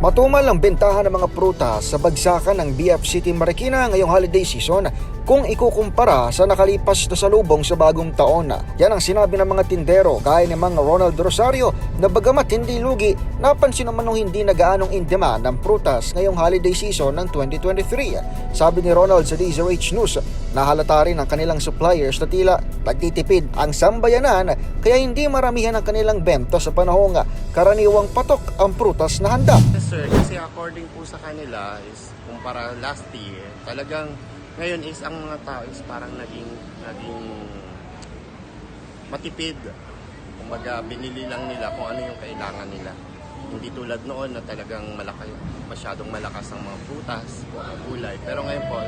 Matumal ang bentahan ng mga prutas sa bagsakan ng BF City Marikina ngayong holiday season kung ikukumpara sa nakalipas na salubong sa bagong taon. Yan ang sinabi ng mga tindero gaya ni Mang Ronald Rosario na bagamat hindi lugi, napansin naman nung hindi nagaanong in demand ang prutas ngayong holiday season ng 2023. Sabi ni Ronald sa DZRH News, nahalata rin ang kanilang suppliers na tila nagtitipid ang sambayanan kaya hindi maramihan ang kanilang bento sa panahong karaniwang patok ang prutas na handa. Sir, kasi according po sa kanila is kumpara last year, talagang ngayon is ang mga tao is parang naging naging matipid. Kumbaga binili lang nila kung ano yung kailangan nila. Hindi tulad noon na talagang malaki, masyadong malakas ang mga prutas, mga gulay. Pero ngayon po,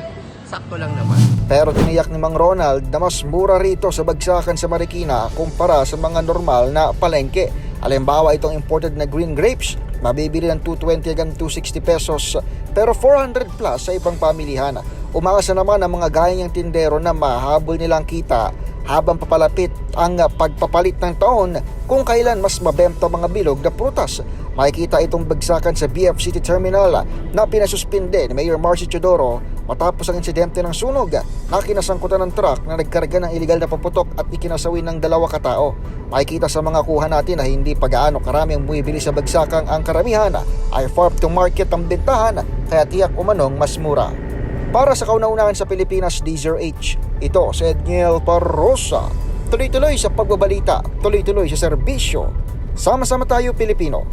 sakto lang naman. Pero tiniyak ni Mang Ronald na mas mura rito sa bagsakan sa Marikina kumpara sa mga normal na palengke. Halimbawa itong imported na green grapes, mabibili ng 220 hanggang 260 pesos pero 400 plus sa ibang pamilihan. Umaasa naman ang mga gaya niyang tindero na mahabol nilang kita habang papalapit ang pagpapalit ng taon kung kailan mas mabenta mga bilog na prutas. Makikita itong bagsakan sa BF City Terminal na pinasuspinde ni Mayor Marcy Chodoro matapos ang insidente ng sunog na kinasangkutan ng truck na nagkarga ng iligal na paputok at ikinasawi ng dalawa katao. Makikita sa mga kuha natin na hindi pagaano karami ang bumibili sa bagsakang ang karamihan ay farm to market ang bentahan kaya tiyak umanong mas mura. Para sa kauna-unahan sa Pilipinas, DZRH, ito si Edniel Parrosa. Tuloy-tuloy sa pagbabalita, tuloy-tuloy sa serbisyo. Sama-sama tayo Pilipino.